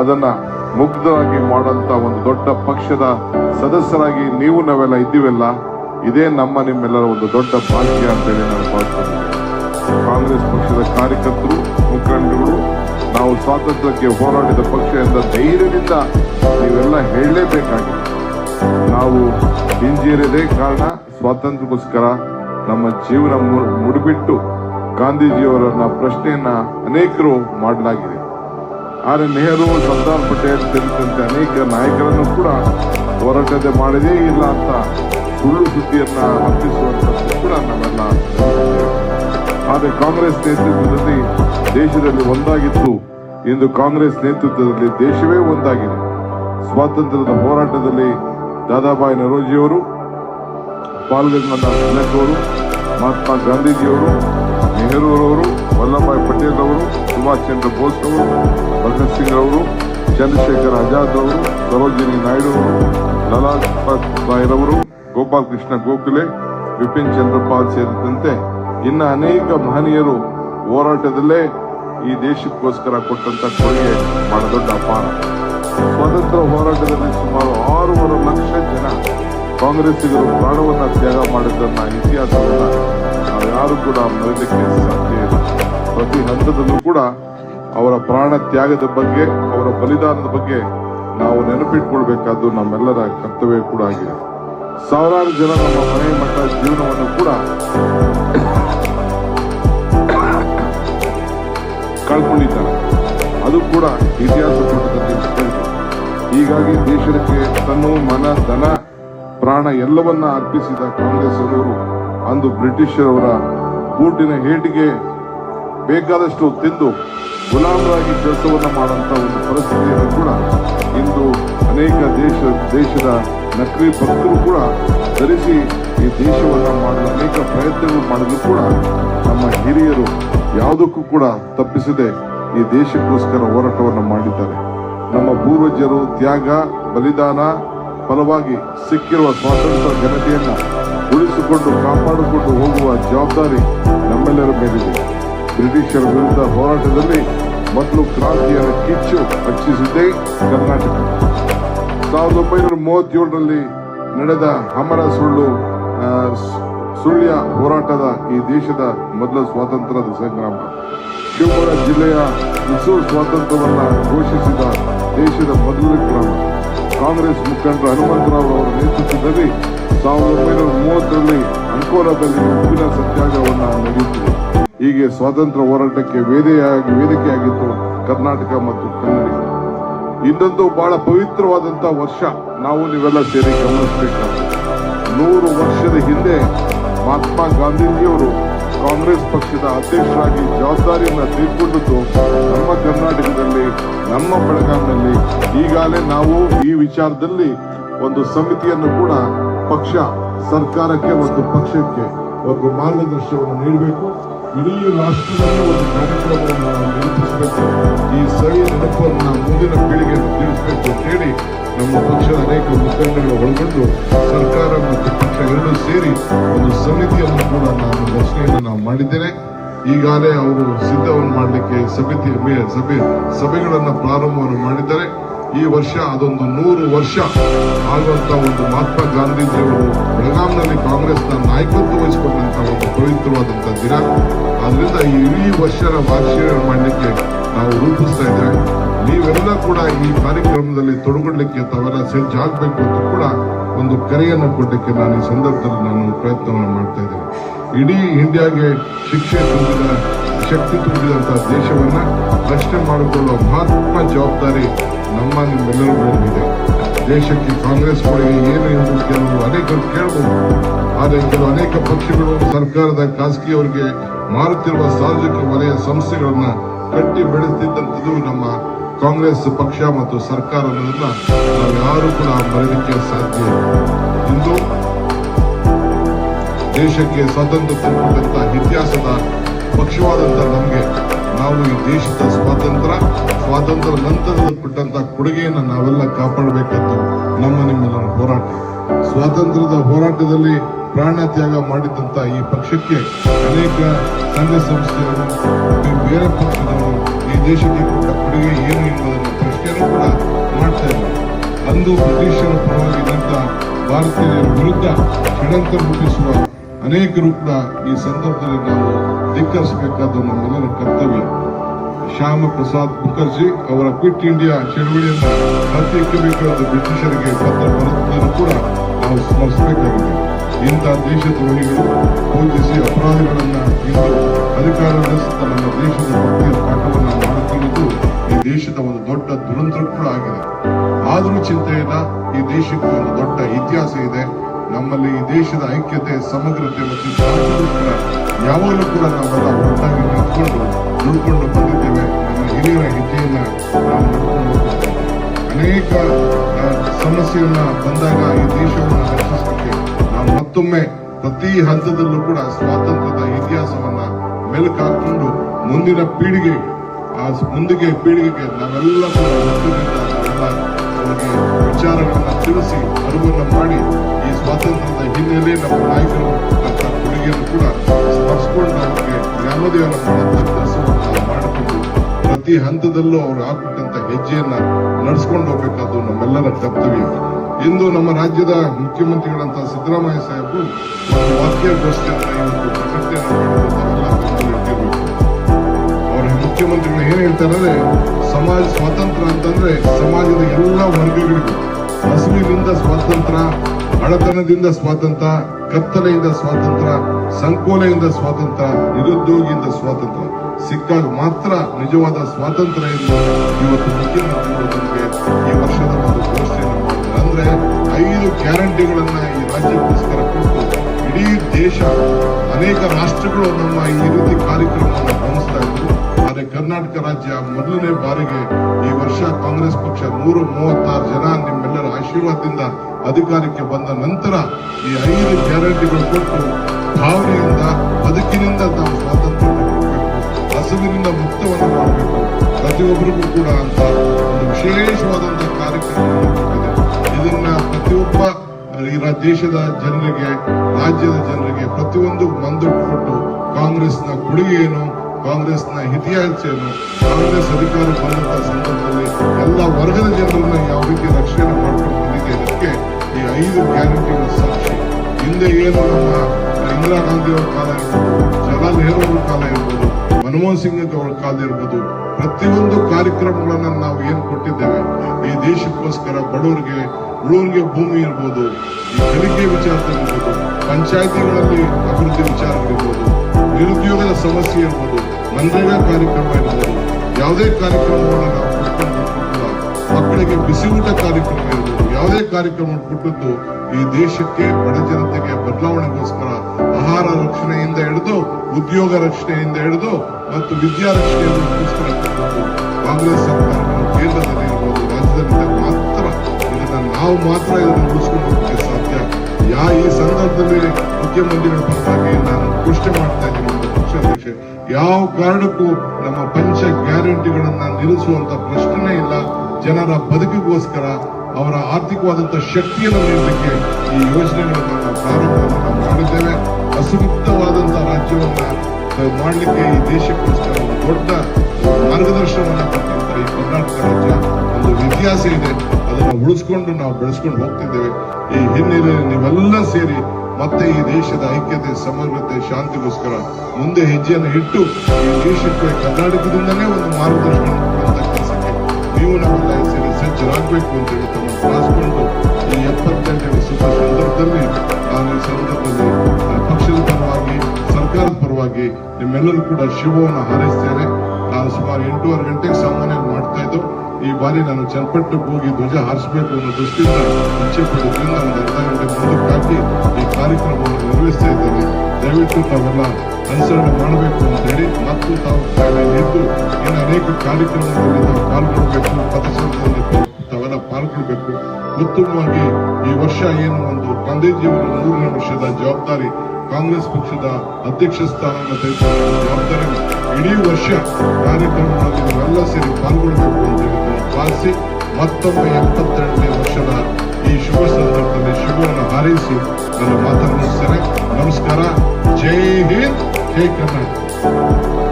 ಅದನ್ನ ಮುಗ್ಧವಾಗಿ ಮಾಡುವಂತ ಒಂದು ದೊಡ್ಡ ಪಕ್ಷದ ಸದಸ್ಯರಾಗಿ ನೀವು ನಾವೆಲ್ಲ ಇದ್ದೀವಲ್ಲ, ಇದೇ ನಮ್ಮ ನಿಮ್ಮೆಲ್ಲರ ಒಂದು ದೊಡ್ಡ ಭಾಗ್ಯ ಅಂತೇಳಿ ನಾನು ಭಾವಿಸ್ತೇನೆ ಕಾಂಗ್ರೆಸ್ ಪಕ್ಷದ ಕಾರ್ಯಕರ್ತರು, ಮುಖಂಡರು, ನಾವು ಸ್ವಾತಂತ್ರ್ಯಕ್ಕೆ ಹೋರಾಡಿದ ಪಕ್ಷ ಎಂದ ಧೈರ್ಯದಿಂದ ನೀವೆಲ್ಲ ಹೇಳಲೇಬೇಕಾಗಿದೆ. ನಾವು ಹಿಂಜೇರಿದೇ ಕಾರಣ, ಸ್ವಾತಂತ್ರ್ಯಕ್ಕೋಸ್ಕರ ನಮ್ಮ ಜೀವನ ಮುಡಿಬಿಟ್ಟು ಗಾಂಧೀಜಿಯವರನ್ನ ಪ್ರಶ್ನೆಯನ್ನ ಅನೇಕರು ಮಾಡಲಾಗಿದೆ. ಆದರೆ ನೆಹರು ಸರ್ದಾರ್ ಪಟೇಲ್ ಸೇರಿದಂತೆ ಅನೇಕ ನಾಯಕರನ್ನು ಕೂಡ ಹೋರಾಟದ ಮಾಡದೇ ಇಲ್ಲ ಅಂತ ಸುಳ್ಳು ಸುದ್ದಿಯನ್ನ ಹಬ್ಬಿಸುವಂತದ್ದು ಕೂಡ ನಮ್ಮೆಲ್ಲ. ಆದರೆ ಕಾಂಗ್ರೆಸ್ ನೇತೃತ್ವದಲ್ಲಿ ದೇಶದಲ್ಲಿ ಒಂದಾಗಿತ್ತು ಇಂದು ಕಾಂಗ್ರೆಸ್ ನೇತೃತ್ವದಲ್ಲಿ ದೇಶವೇ ಒಂದಾಗಿದೆ ಸ್ವಾತಂತ್ರ್ಯದ ಹೋರಾಟದಲ್ಲಿ ದಾದಾಬಾಯಿ ನರೋಜಿಯವರು ತಿಲಕ್ ಅವರು, ಮಹಾತ್ಮ ಗಾಂಧೀಜಿಯವರು ನೆಹರೂರವರು ಸುಭಾಷ್ ಚಂದ್ರ ಬೋಸ್ ಅವರು, ಭಗತ್ ಸಿಂಗ್ ಅವರು, ಚಂದ್ರಶೇಖರ್ ಆಜಾದ್ ಅವರು, ಸರೋಜಿನಿ ನಾಯ್ಡು ಅವರು ಲಾಲಾ ಲಜಪತ್ ರಾಯ್ ರವರು, ಗೋಪಾಲ್ ಕೃಷ್ಣ ಗೋಖಲೆ ಬಿಪಿನ್ ಚಂದ್ರಪಾಲ್ ಸೇರಿದಂತೆ ಇನ್ನ ಅನೇಕ ಮಹನೀಯರು ಹೋರಾಟದಲ್ಲೇ ಈ ದೇಶಕ್ಕೋಸ್ಕರ ಕೊಟ್ಟಂತ ಕೊಡುಗೆ ಬಹಳ ದೊಡ್ಡ ಅಪಾರ. ಸ್ವಾತಂತ್ರ್ಯ ಹೋರಾಟದಲ್ಲಿ ಸುಮಾರು ಆರೂವರೆ ಲಕ್ಷ ಜನ ಕಾಂಗ್ರೆಸ್ಸಿಗರು ಪ್ರಾಣವನ್ನ ತ್ಯಾಗ ಮಾಡಿದ್ದನ್ನ ನಾವು ಯಾರು ಕೂಡ ಮರೆಯಲಿಕ್ಕೆ ಸಾಧ್ಯ ಇಲ್ಲ. ಪ್ರತಿ ಹಂತದಲ್ಲೂ ಕೂಡ ಅವರ ಪ್ರಾಣ ತ್ಯಾಗದ ಬಗ್ಗೆ, ಅವರ ಬಲಿದಾನದ ಬಗ್ಗೆ ನಾವು ನೆನಪಿಟ್ಕೊಳ್ಬೇಕಾದ್ದು ನಮ್ಮೆಲ್ಲರ ಕರ್ತವ್ಯ ಕೂಡ ಆಗಿದೆ ಸಾವಿರಾರು ಜನ ನಮ್ಮ ಮನೆ ಮಟ್ಟ ಜೀವನವನ್ನು ಕೂಡ ಕಳ್ಕೊಂಡಿದ್ದಾರೆ ಅದು ಕೂಡ ಇತಿಹಾಸ ಪುಟದಲ್ಲಿ. ಹೀಗಾಗಿ ದೇಶಕ್ಕೆ ತನ್ನ ಮನ, ಧನ, ಪ್ರಾಣ ಎಲ್ಲವನ್ನ ಅರ್ಪಿಸಿದ ಕಾಂಗ್ರೆಸ್ ಅವರು ಅಂದು ಬ್ರಿಟಿಷರವರ ಬೂಟಿನ ಹೇಟಿಗೆ ಬೇಕಾದಷ್ಟು ತಿಂದು ಗುಲಾಮರಾಗಿ ಕೆಲಸವನ್ನು ಮಾಡುವಂಥ ಒಂದು ಪರಿಸ್ಥಿತಿಯನ್ನು ಕೂಡ ಇಂದು ಅನೇಕ ದೇಶ, ದೇಶದ ನಕಲಿ ಭಕ್ತರು ಕೂಡ ಧರಿಸಿ ಈ ದೇಶವನ್ನು ಮಾಡಲು ಅನೇಕ ಪ್ರಯತ್ನಗಳು ಮಾಡಲು ಕೂಡ ನಮ್ಮ ಹಿರಿಯರು ಯಾವುದಕ್ಕೂ ಕೂಡ ತಪ್ಪಿಸದೆ ಈ ದೇಶಕ್ಕೋಸ್ಕರ ಹೋರಾಟವನ್ನು ಮಾಡಿದ್ದಾರೆ. ನಮ್ಮ ಪೂರ್ವಜರು ತ್ಯಾಗ, ಬಲಿದಾನ ಫಲವಾಗಿ ಸಿಕ್ಕಿರುವ ಸ್ವಾತಂತ್ರ್ಯ ಜನತೆಯನ್ನು ಉಳಿಸಿಕೊಂಡು, ಕಾಪಾಡಿಕೊಂಡು ಹೋಗುವ ಜವಾಬ್ದಾರಿ ನಮ್ಮೆಲ್ಲರ ಮೇಲಿದೆ. ಬ್ರಿಟಿಷರ ವಿರುದ್ಧ ಹೋರಾಟದಲ್ಲಿ ಮೊದಲು ಕ್ರಾಂತಿಯ ಕಿಚ್ಚು ಹಚ್ಚಿಸಿದ್ದೇ ಕರ್ನಾಟಕ. ಸಾವಿರದ ಒಂಬೈನೂರ ಮೂವತ್ತೇಳರಲ್ಲಿ ನಡೆದ ಅಮರ ಸುಳ್ಳು ಸುಳ್ಯ ಹೋರಾಟದ ಈ ದೇಶದ ಮೊದಲ ಸ್ವಾತಂತ್ರ್ಯದ ಸಂಗ್ರಾಮ. ಶಿವಮೊಗ್ಗ ಜಿಲ್ಲೆಯ ಮೈಸೂರು ಸ್ವಾತಂತ್ರ್ಯವನ್ನ ಘೋಷಿಸಿದ ದೇಶದ ಮೊದಲ ಕ್ರಮ ಕಾಂಗ್ರೆಸ್ ಮುಖಂಡರು ಹನುಮಂತರಾವ್ ಅವರ ನೇತೃತ್ವದಲ್ಲಿ ಸಾವಿರದ ಒಂಬೈನೂರ ಮೂವತ್ತರಲ್ಲಿ ಅಂಕೋಲಾದಲ್ಲಿ ಉಪ್ಪಿನ ಸತ್ಯಾಗ್ರಹವನ್ನು ನಡೆಯುತ್ತಿದೆ ಹೀಗೆ ಸ್ವಾತಂತ್ರ್ಯ ಹೋರಾಟಕ್ಕೆ ವೇದೆಯಾಗಿ, ವೇದಿಕೆಯಾಗಿತ್ತು ಕರ್ನಾಟಕ ಮತ್ತು ಕನ್ನಡ. ಇನ್ನೊಂದು ಬಹಳ ಪವಿತ್ರವಾದಂತ ವರ್ಷ ನಾವು ನೀವೆಲ್ಲ ಸೇರಿ ಗಮನಿಸಬೇಕು. ನೂರು ವರ್ಷದ ಹಿಂದೆ ಮಹಾತ್ಮ ಗಾಂಧೀಜಿಯವರು ಕಾಂಗ್ರೆಸ್ ಪಕ್ಷದ ಅಧ್ಯಕ್ಷರಾಗಿ ಜವಾಬ್ದಾರಿಯನ್ನು ತೀರ್ಕೊಂಡಿದ್ದು ನಮ್ಮ ಕರ್ನಾಟಕದಲ್ಲಿ, ನಮ್ಮ ಬೆಳಗಾವಿನಲ್ಲಿ ಈಗಾಗಲೇ ನಾವು ಈ ವಿಚಾರದಲ್ಲಿ ಒಂದು ಸಮಿತಿಯನ್ನು ಕೂಡ ಪಕ್ಷ, ಸರ್ಕಾರಕ್ಕೆ ಮತ್ತು ಪಕ್ಷಕ್ಕೆ ಒಂದು ಮಾರ್ಗದರ್ಶನವನ್ನು ನೀಡಬೇಕು. ಇಡೀ ರಾಷ್ಟ್ರದಲ್ಲಿ ಒಂದು ಕಾರ್ಯಕ್ರಮವನ್ನು ನಾವು ನಿರೂಪಿಸಬೇಕು. ಈ ಸವಿ ನೆನಪನ್ನು ಮುಂದಿನ ಪೀಳಿಗೆ ತಿಳಿಸಬೇಕು ಅಂತ ಹೇಳಿ ನಮ್ಮ ಪಕ್ಷದ ಅನೇಕ ಮುಖಂಡಗಳು ಒಳಗೊಂಡು ಸರ್ಕಾರ ಮತ್ತು ಪಕ್ಷ ಎರಡೂ ಸೇರಿ ಒಂದು ಸಮಿತಿಯನ್ನು ಕೂಡ ನಾನು ರಚನೆಯನ್ನು ನಾವು ಮಾಡಿದ್ದೇನೆ. ಈಗಾಗಲೇ ಅವರು ಸಿದ್ಧವನ್ನು ಮಾಡಲಿಕ್ಕೆ ಸಮಿತಿ ಸಭೆ, ಸಭೆಗಳನ್ನು ಪ್ರಾರಂಭವನ್ನು ಮಾಡಿದ್ದಾರೆ. ಈ ವರ್ಷ ಅದೊಂದು ನೂರು ವರ್ಷ ಆಗುವಂತ ಒಂದು ಮಹಾತ್ಮ ಗಾಂಧೀಜಿಯವರು ಬೆಳಗಾಂನಲ್ಲಿ ಕಾಂಗ್ರೆಸ್ನ ನಾಯಕತ್ವ ವಹಿಸಿಕೊಂಡಂತ ಒಂದು ಪವಿತ್ರವಾದಂತ ದಿನ. ಅದರಿಂದ ಈ ಇಡೀ ವರ್ಷದ ವಾರ್ಷಿಕ ಮಾಡಲಿಕ್ಕೆ ನಾವು ರೂಪಿಸ್ತಾ ಇದ್ದೇವೆ. ನೀವೆಲ್ಲ ಕೂಡ ಈ ಕಾರ್ಯಕ್ರಮದಲ್ಲಿ ತೊಡಗೊಳ್ಳಿಕ್ಕೆ ತಾವೆಲ್ಲ ಸಜ್ಜಾಗಬೇಕು ಅಂತ ಕೂಡ ಒಂದು ಕರೆಯನ್ನು ಕೊಡಲಿಕ್ಕೆ ನಾನು ಈ ಸಂದರ್ಭದಲ್ಲಿ ನಾನು ಪ್ರಯತ್ನವನ್ನು ಮಾಡ್ತಾ ಇದ್ದೇನೆ. ಇಡೀ ಇಂಡಿಯಾಗೆ ಶಿಕ್ಷೆ ತುಂಬಿದ, ಶಕ್ತಿ ತುಂಬಿದಂಥ ದೇಶವನ್ನು ರಕ್ಷಣೆ ಮಾಡಿಕೊಳ್ಳುವ ಮಹತ್ವ ಜವಾಬ್ದಾರಿ ನಮ್ಮ ನಿಮ್ಮೆಲ್ಲರ ಮೇಲಿದೆ ದೇಶಕ್ಕೆ ಕಾಂಗ್ರೆಸ್ ಕೊಡುಗೆ ಏನು ಎಂದು ಕೆಲವು ಅನೇಕರು ಕೇಳಬಹುದು. ಆದರೆ ಕೆಲವು ಅನೇಕ ಪಕ್ಷಗಳು ಸರ್ಕಾರದ ಖಾಸಗಿಯವರಿಗೆ ಮಾರುತ್ತಿರುವ ಸಾರ್ವಜನಿಕ ವಲಯ ಸಂಸ್ಥೆಗಳನ್ನು ಕಟ್ಟಿ ಬೆಳೆಸುತ್ತಿದ್ದಂಥದ್ದು ನಮ್ಮ ಕಾಂಗ್ರೆಸ್ ಪಕ್ಷ ಮತ್ತು ಸರ್ಕಾರ ಯಾರೂ ನಾವು ಯಾರು ಕೂಡ ಮರೆಯಲಿಕ್ಕೆ ಸಾಧ್ಯ ಇಂದು ದೇಶಕ್ಕೆ ಸ್ವಾತಂತ್ರ್ಯ ತಂದುಕೊಟ್ಟಂತಹ ಇತಿಹಾಸದ ಪಕ್ಷವಾದಂತ ನಮಗೆ ನಾವು ಈ ದೇಶದ ಸ್ವಾತಂತ್ರ್ಯ ಸ್ವಾತಂತ್ರ್ಯ ನಂತರದ ಕೊಟ್ಟಂಥ ಕೊಡುಗೆಯನ್ನು ನಾವೆಲ್ಲ ಕಾಪಾಡಬೇಕೆಂದು ನಮ್ಮ ನಿಮ್ಮೆಲ್ಲರ ಹೋರಾಟ. ಸ್ವಾತಂತ್ರ್ಯದ ಹೋರಾಟದಲ್ಲಿ ಪ್ರಾಣ ತ್ಯಾಗ ಮಾಡಿದಂತ ಈ ಪಕ್ಷಕ್ಕೆ ಅನೇಕ ಸಂಘ ಸಂಸ್ಥೆಗಳು ಬೇರೆ ಪಕ್ಷದವರು ಈ ದೇಶಕ್ಕೆ ಕೊಟ್ಟ ಕೊಡುಗೆ ಏನು ಎಂಬುದನ್ನು ಪ್ರಶ್ನೆಯನ್ನು ಅಂದು ಬ್ರಿಟಿಷರ ಪರವಾಗಿ ಭಾರತೀಯರ ವಿರುದ್ಧ ಷಡ್ಯಂತ್ರ ರೂಪಿಸುವ ಅನೇಕರು ಕೂಡ ಈ ಸಂದರ್ಭದಲ್ಲಿ ನಾವು ಧಿಕ್ಕರಿಸಬೇಕಾದ ನಮ್ಮೆಲ್ಲರ ಕರ್ತವ್ಯ. ಶ್ಯಾಮ ಪ್ರಸಾದ್ ಮುಖರ್ಜಿ ಅವರ ಕ್ವಿಟ್ ಇಂಡಿಯಾ ಚಳುವಳಿಯನ್ನು ಪ್ರತ್ಯೇಕಬೇಕಾದ ಬ್ರಿಟಿಷರಿಗೆ ಪತ್ರ ಬರುತ್ತಿದ್ದರೂ ಕೂಡ ನಾವು ಸ್ಮರಿಸಬೇಕಾಗಿದೆ. ಇಂಥ ದೇಶದ್ರೋಹಿಗಳು ಪೂಜಿಸಿ ಅಪರಾಧಗಳನ್ನು ಇಂದು ಅಧಿಕಾರ ನಡೆಸುತ್ತ ನಮ್ಮ ದೇಶದ ಭಕ್ತಿಯ ಪಾಠವನ್ನು ಮಾಡುತ್ತಿರುವುದು ಈ ದೇಶದ ಒಂದು ದೊಡ್ಡ ದುರಂತ ಕೂಡ ಆಗಿದೆ. ಆದರೂ ಚಿಂತೆ ಈ ದೇಶಕ್ಕೆ ಒಂದು ದೊಡ್ಡ ಇತಿಹಾಸ ಇದೆ. ನಮ್ಮಲ್ಲಿ ಈ ದೇಶದ ಐಕ್ಯತೆ, ಸಮಗ್ರತೆ ಮತ್ತು ಸ್ವಾತಂತ್ರ್ಯಕ್ಕೋಸ್ಕರ ಯಾವಾಗಲೂ ಕೂಡ ನಾವೆಲ್ಲ ಒಟ್ಟಾಗಿ ನಿಂತ್ಕೊಂಡು ದುಡ್ಕೊಂಡು ಬಂದಿದ್ದೇವೆ ನಮ್ಮ ಹಿರಿಯರ ಹೆಜ್ಜೆಯನ್ನ ನಾವು ನೋಡಿಕೊಂಡು ಅನೇಕ ಸಮಸ್ಯೆಯನ್ನ ಬಂದಾಗ ಈ ದೇಶವನ್ನು ರಕ್ಷಿಸಲಿಕ್ಕೆ ನಾವು ಮತ್ತೊಮ್ಮೆ ಪ್ರತಿ ಹಂತದಲ್ಲೂ ಕೂಡ ಸ್ವಾತಂತ್ರ್ಯದ ಇತಿಹಾಸವನ್ನ ಮೆಲುಕು ಮುಂದಿನ ಪೀಳಿಗೆ, ಆ, ಮುಂದಿಗೆ ಪೀಳಿಗೆಗೆ ನಾವೆಲ್ಲ ಕೂಡ ಅವರಿಗೆ ವಿಚಾರಗಳನ್ನು ತಿಳಿಸಿ ಅರಿವನ್ನು ಮಾಡಿ ಈ ಸ್ವಾತಂತ್ರ್ಯದ ಹಿನ್ನೆಲೆ ನಮ್ಮ ನಾಯಕರು ಅಂತ ಕೊಡುಗೆಯನ್ನು ಕೂಡ ಸ್ಮರಿಸಿಕೊಂಡು ಅವರಿಗೆ ಜ್ಞಾನೋದಯವನ್ನು ಮಾಡುವಂತ ಕೆಲಸವನ್ನು ಮಾಡಿಕೊಂಡು ಪ್ರತಿ ಹಂತದಲ್ಲೂ ಅವರು ಹಾಕಿಟ್ಟಂತ ಹೆಜ್ಜೆಯನ್ನ ನಡೆಸ್ಕೊಂಡು ಹೋಗ್ಬೇಕಾದ್ದು ನಮ್ಮೆಲ್ಲರ ಕರ್ತವ್ಯ ಇಂದು ನಮ್ಮ ರಾಜ್ಯದ ಮುಖ್ಯಮಂತ್ರಿಗಳಂತ ಸಿದ್ದರಾಮಯ್ಯ ಸಾಹೇಬರು ವಾಕ್ಯಗೋಷ್ಠಿಯನ್ನ ಇವತ್ತು. ಅವರ ಮುಖ್ಯಮಂತ್ರಿಗಳು ಏನು ಹೇಳ್ತಾರೆ ಸಮಾಜ ಸ್ವಾತಂತ್ರ್ಯ ಅಂತಂದ್ರೆ ಸಮಾಜದ ಎಲ್ಲ ವರ್ಗಗಳಿಗೂ, ಹಸುವಿನಿಂದ ಸ್ವಾತಂತ್ರ್ಯ ಬಡತನದಿಂದ ಸ್ವಾತಂತ್ರ್ಯ, ಕತ್ತಲೆಯಿಂದ ಸ್ವಾತಂತ್ರ್ಯ, ಸಂಕೋಲೆಯಿಂದ ಸ್ವಾತಂತ್ರ್ಯ, ನಿರುದ್ಯೋಗಿಯಿಂದ ಸ್ವಾತಂತ್ರ್ಯ. ಸಿಕ್ಕಾಗ ಮಾತ್ರ ನಿಜವಾದ ಸ್ವಾತಂತ್ರ್ಯ ಎಂದು ಇವತ್ತು ಮುಖ್ಯಮಂತ್ರಿಗಳು ಈ ವರ್ಷದ ಒಂದು ಮಾಡಿದ್ದಾರೆ ಅಂದ್ರೆ ಐದು ಗ್ಯಾರಂಟಿಗಳನ್ನ ಈ ರಾಜ್ಯಕ್ಕೋಸ್ಕರ ಕೊಟ್ಟು ಇಡೀ ದೇಶ ಅನೇಕ ರಾಷ್ಟ್ರಗಳು ನಮ್ಮ ಈ ರೀತಿ ಕಾರ್ಯಕ್ರಮವನ್ನು ಗಮನಿಸ್ತಾ ಇದ್ರು ಆದರೆ ಕರ್ನಾಟಕ ರಾಜ್ಯ ಮೊದಲನೇ ಬಾರಿಗೆ ಈ ವರ್ಷ ಕಾಂಗ್ರೆಸ್ ಪಕ್ಷ ನೂರ ಮೂವತ್ತಾರು ಜನ ನಿಮ್ಮೆಲ್ಲರ ಆಶೀರ್ವಾದದಿಂದ ಅಧಿಕಾರಕ್ಕೆ ಬಂದ ನಂತರ ಈ ಐದು ಗ್ಯಾರಂಟಿಗಳು ಕೊಟ್ಟು ಭಾವನೆಯಿಂದ, ಬದುಕಿನಿಂದ ನಾವು ಸ್ವಾತಂತ್ರ್ಯ ಹಸುವಿನಿಂದ ಮುಕ್ತವನ್ನು ಮಾಡಬೇಕು ಪ್ರತಿಯೊಬ್ಬರಿಗೂ ಕೂಡ ಅಂತ ಒಂದು ವಿಶೇಷವಾದಂತಹ ಕಾರ್ಯಕ್ರಮ ಇದನ್ನ ಪ್ರತಿಯೊಬ್ಬ ಈ ದೇಶದ ಜನರಿಗೆ, ರಾಜ್ಯದ ಜನರಿಗೆ ಪ್ರತಿಯೊಂದು ಮಂದು ಕೊಟ್ಟು ಕಾಂಗ್ರೆಸ್ನ ಏನು, ಕಾಂಗ್ರೆಸ್ನ ಇತಿಹಾಸ ಏನು, ಕಾಂಗ್ರೆಸ್ ಅಧಿಕಾರ ಬಂದಂತಹ ಸಂದರ್ಭದಲ್ಲಿ ಎಲ್ಲ ವರ್ಗದ ಜನರನ್ನ ಯಾವ ರೀತಿ ರಕ್ಷಣೆ ಮಾಡ್ಕೊಂಡು ಅದಕ್ಕೆ ಈ ಐದು ಗ್ಯಾರಂಟಿಗಳು ಸಾಕ್ಷಿ. ಹಿಂದೆ ಏನು ನಮ್ಮ ಇಂದಿರಾ ಗಾಂಧಿ ಅವರ ಕಾಲ ಇರ್ಬೋದು, ಜವಾಹರ್ಲಾಲ್ ನೆಹರು ಕಾಲ ಇರ್ಬೋದು, ಮನಮೋಹನ್ ಸಿಂಗ್ ಅವರ ಕಾಲ ಇರ್ಬೋದು, ಪ್ರತಿಯೊಂದು ಕಾರ್ಯಕ್ರಮಗಳನ್ನ ನಾವು ಏನ್ ಕೊಟ್ಟಿದ್ದೇವೆ, ಈ ದೇಶಕ್ಕೋಸ್ಕರ ಬಡವರಿಗೆ ಉಳುವರಿಗೆ ಭೂಮಿ ಇರ್ಬೋದು ಕಲಿಕೆ ವಿಚಾರ ವಿಚಾರದಲ್ಲಿರ್ಬೋದು ಪಂಚಾಯತಿಗಳಲ್ಲಿ ಅಭಿವೃದ್ಧಿ ಇರ್ಬೋದು, ನಿರುದ್ಯೋಗದ ಸಮಸ್ಯೆ ಇರ್ಬೋದು ಮನ್ರೇಗಾ ಕಾರ್ಯಕ್ರಮ ಇರ್ಬೋದು, ಯಾವುದೇ ಕಾರ್ಯಕ್ರಮ ಮಕ್ಕಳಿಗೆ ಬಿಸಿ ಊಟ ಕಾರ್ಯಕ್ರಮ ಇರ್ಬೋದು, ಯಾವುದೇ ಕಾರ್ಯಕ್ರಮ ಕೊಟ್ಟದ್ದು ಈ ದೇಶಕ್ಕೆ, ಬಡ ಜನತೆಗೆ ಬದಲಾವಣೆಗೋಸ್ಕರ ಆಹಾರ ರಕ್ಷಣೆಯಿಂದ ಹಿಡಿದು, ಉದ್ಯೋಗ ರಕ್ಷಣೆಯಿಂದ ಹಿಡಿದು ಮತ್ತು ವಿದ್ಯಾ ಕಾಂಗ್ರೆಸ್ ಸರ್ಕಾರ ಕೇಂದ್ರದಲ್ಲಿ ನಾವು ಮಾತ್ರ ಇದನ್ನು ಉಳಿಸ್ಕೊಂಡು ಸಾಧ್ಯ. ಯಾ, ಈ ಸಂದರ್ಭದಲ್ಲಿ ಮುಖ್ಯಮಂತ್ರಿಗಳ ಪರವಾಗಿ ನಾನು ಘೋಷಣೆ ಮಾಡ್ತಾ ಇದ್ದೀನಿ ಪಕ್ಷ ಅಧ್ಯಕ್ಷ. ಯಾವ ಕಾರಣಕ್ಕೂ ನಮ್ಮ ಪಂಚ ಗ್ಯಾರಂಟಿಗಳನ್ನ ನಿಲ್ಲಿಸುವಂತ ಪ್ರಶ್ನೆ ಇಲ್ಲ. ಜನರ ಬದುಕಿಗೋಸ್ಕರ, ಅವರ ಆರ್ಥಿಕವಾದಂತಹ ಶಕ್ತಿಯನ್ನು ನೀಡಲಿಕ್ಕೆ ಈ ಯೋಜನೆಗಳನ್ನು ಪ್ರಾರಂಭವನ್ನು ಮಾಡಿದ್ದೇವೆ. ಅಸಮುಕ್ತವಾದಂತಹ ರಾಜ್ಯವನ್ನ ಮಾಡಲಿಕ್ಕೆ ಈ ದೇಶಕ್ಕೋಸ್ಕರ ಒಂದು ದೊಡ್ಡ ಮಾರ್ಗದರ್ಶನವನ್ನು ಕೊಟ್ಟಂತ ಈ ಕರ್ನಾಟಕ ರಾಜ್ಯ ಒಂದು ಇತಿಹಾಸ ಇದೆ. ಅದನ್ನು ಉಳಿಸ್ಕೊಂಡು, ನಾವು ಬೆಳೆಸ್ಕೊಂಡು ಹೋಗ್ತಿದ್ದೇವೆ. ಈ ಹಿನ್ನೆಲೆಯಲ್ಲಿ ನೀವೆಲ್ಲ ಸೇರಿ ಮತ್ತೆ ಈ ದೇಶದ ಐಕ್ಯತೆ, ಸಮಗ್ರತೆ, ಶಾಂತಿಗೋಸ್ಕರ ಮುಂದೆ ಹೆಜ್ಜೆಯನ್ನು ಇಟ್ಟು ಈ ದೇಶಕ್ಕೆ ಕರ್ನಾಟಕದಿಂದಲೇ ಒಂದು ಮಾರ್ಗದರ್ಶನ ನೀವು ನಾವೆಲ್ಲ ಸೇರಿ ಸಜ್ಜರಾಗಬೇಕು ಅಂತ ಹೇಳಿ ತಮ್ಮ ಪ್ರಾಸ್ಕೊಂಡು ಈ ಎಪ್ಪತ್ತೆಂಟನೇ ಸುಖ ಸಂದರ್ಭದಲ್ಲಿ ನಾನು ಈ ಸಂದರ್ಭದಲ್ಲಿ ಪಕ್ಷದ ಪರವಾಗಿ, ಸರ್ಕಾರದ ಪರವಾಗಿ ನಿಮ್ಮೆಲ್ಲರೂ ಕೂಡ ಶಿವವನ್ನು ಹಾರೈಸ್ತೇನೆ. ನಾನು ಸುಮಾರು ಎಂಟೂವರೆ ಗಂಟೆಗೆ ಸಾಮಾನ್ಯ ಮಾಡ್ತಾ ಇದ್ದು ಈ ಬಾರಿ ನಾನು ಚನ್ನಪಟ್ಟಣಕ್ಕೆ ಹೋಗಿ ಧ್ವಜ ಹಾರಿಸಬೇಕು ಅನ್ನೋ ದೃಷ್ಟಿಯಿಂದ ಇಚ್ಛೆ ಒಂದು ಅರ್ಧ ಗಂಟೆ ಮುಂದಕ್ಕಾಗಿ ಈ ಕಾರ್ಯಕ್ರಮವನ್ನು ನಿರ್ವಹಿಸ್ತಾ ಇದ್ದೇನೆ. ದಯವಿಟ್ಟು ತಾವೆಲ್ಲ ಅನುಸರಣೆ ಮಾಡಬೇಕು ಅಂತ ಹೇಳಿ, ಮತ್ತು ತಾವು ಎದ್ದು ಇನ್ನು ಅನೇಕ ಕಾರ್ಯಕ್ರಮಗಳಲ್ಲಿ ತಾವು ಪಾಲ್ಗೊಳ್ಬೇಕು ಪ್ರದರ್ಶನದಲ್ಲಿ ತಾವು- ತಾವೆಲ್ಲ ಪಾಲ್ಗೊಳ್ಬೇಕು. ಉತ್ತಮವಾಗಿ ಈ ವರ್ಷ ಏನು ಒಂದು ಗಾಂಧೀಜಿಯವರ ಮೂರನೇ ವರ್ಷದ ಜವಾಬ್ದಾರಿ ಕಾಂಗ್ರೆಸ್ ಪಕ್ಷದ ಅಧ್ಯಕ್ಷ ಸ್ಥಾನವನ್ನು ತೆಗೆದುಕೊಳ್ಳುವ ಜವಾಬ್ದಾರಿ ಇಡೀ ವರ್ಷ ಕಾರ್ಯಕ್ರಮದಲ್ಲಿ ನಾವೆಲ್ಲ ಸೇರಿ ಪಾಲ್ಗೊಳ್ಳಬೇಕು ಅಂತ ಭಾವಿಸಿ ಮತ್ತೊಮ್ಮೆ ಎಪ್ಪತ್ತೆರಡನೇ ವರ್ಷದ ಈ ಶುಭ ಸಂದರ್ಭದಲ್ಲಿ ಶುಭವನ್ನು ಹಾರೈಸಿ ನನ್ನ ಮಾತನ್ನು ನಮಸ್ಕಾರ. ಜೈ ಹಿಂದ್, ಜೈ ಕರ್ನಾಟಕ.